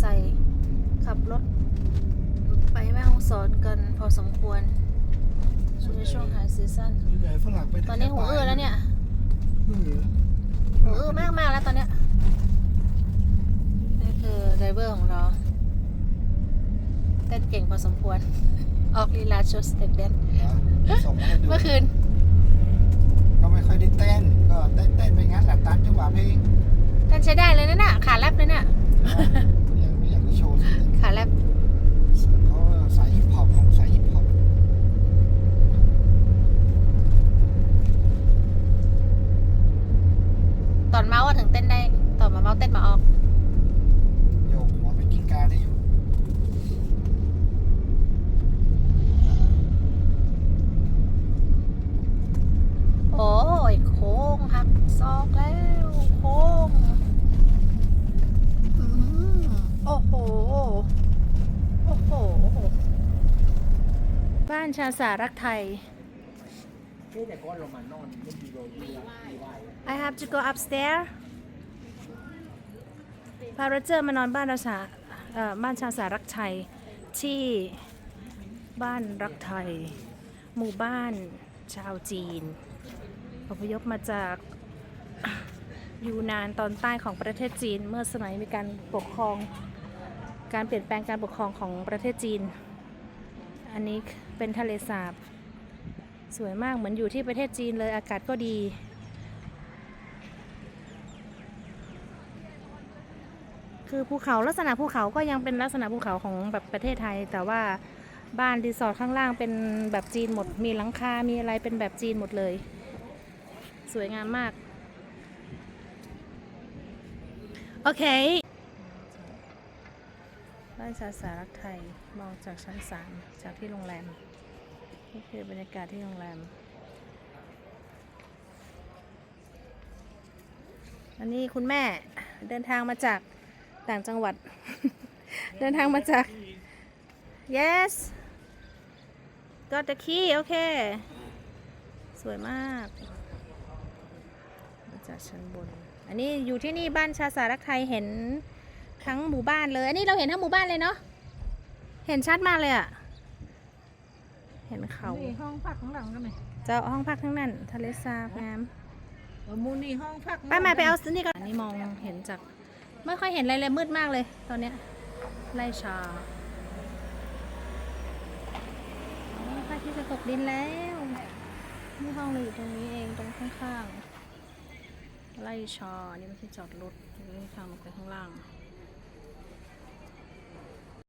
ไซค์ขับรถ ไปแม่ฮ่องสอนกันพอสมควรช่วงในช่วงไฮซีซั่นส่วนใหญ่ฝรั่งไปตอนนี้หูอื้อแล้วเนี่ยอื้อหูอื้อมากมากๆแล้วตอนเนี้ยนี่คือไดเวอร์ของเราเต้นเก่งพอสมควร ออกลีลาโชว์สเต็ปแดนซ์นะส่งมาให้ดูเมื่อคืน ก็ไม่ค่อยได้เต้น ก็เต้นเต้นๆไปงั้นแหละตามจังหวะเพลง เต้นใช้ได้เลยนะน่ะขาแรปเลยเนี่ยนะยังไม่อยากจะโชว์สเต็ปขาแรปเขาสายฮิปฮอปของสายฮิปฮอปตอนเมาส์อะถึงเต้นได้ ตอนมาเมาส์เต้นมาออก โยกหัวเป็นกิ้งกาได้อยู่โอ้ยโค้งหักซอกแล้วโค้งอื้อหือ โอ้โหโอ้โห บ้านชาสารักไทย I have to go upstairs พาโรเจอร์มานอนบ้านราชาเอ่อบ้านชาสารักไทย ที่บ้านรักไทย หมู่บ้านชาวจีนอพยพมาจากยูนานตอนใต้ของประเทศจีนเมื่อสมัยมีการปกครอง การเปลี่ยนแปลงการปกครองของประเทศจีน อันนี้เป็นทะเลสาบ สวยมากเหมือนอยู่ที่ประเทศจีนเลยอากาศก็ดี คือภูเขาลักษณะภูเขาก็ยังเป็นลักษณะภูเขาของแบบประเทศไทย แต่ว่าบ้านรีสอร์ทข้างล่างเป็นแบบจีนหมด มีหลังคา มีอะไรเป็นแบบจีนหมดเลย สวยงามมากโอเคานสาสารักไทยมองจากชั้นสามจากที่โรงแรมนี่คือบรรยากาศที่โรงแรม อันนี้คุณแม่เดินทางมาจากต่างจังหวัด เดินทางมาจาก yes got the key โอเค สวยมาก มาจากชั้นบน อันนี้อยู่ที่นี่บ้านชาสารักไทยเห็น ทั้งหมู่บ้านเลย อันนี้เราเห็นทั้งหมู่บ้านเลยเนาะ เห็นชัดมากเลยอะเห็นเขานี่ห้องพักข้างหลังกันไหมเจ้าห้องพักทั้งนั้นทะเลสาบงามเออมูนี่ห้องพักป้ามาไปเอานี่ก่อนอันนี้มองเห็นจากไม่ค่อยเห็นอะไรเลยมืดมากเลย ตอนเนี้ยไล่ชาอ๋อพระอาที่จะตกดินแล้วนี่ห้องเราอยู่ตรงนี้เองตรงข้างๆไล่ชานี่ไม่ใช่จอดรถนี่ทางลงไปข้างล่าง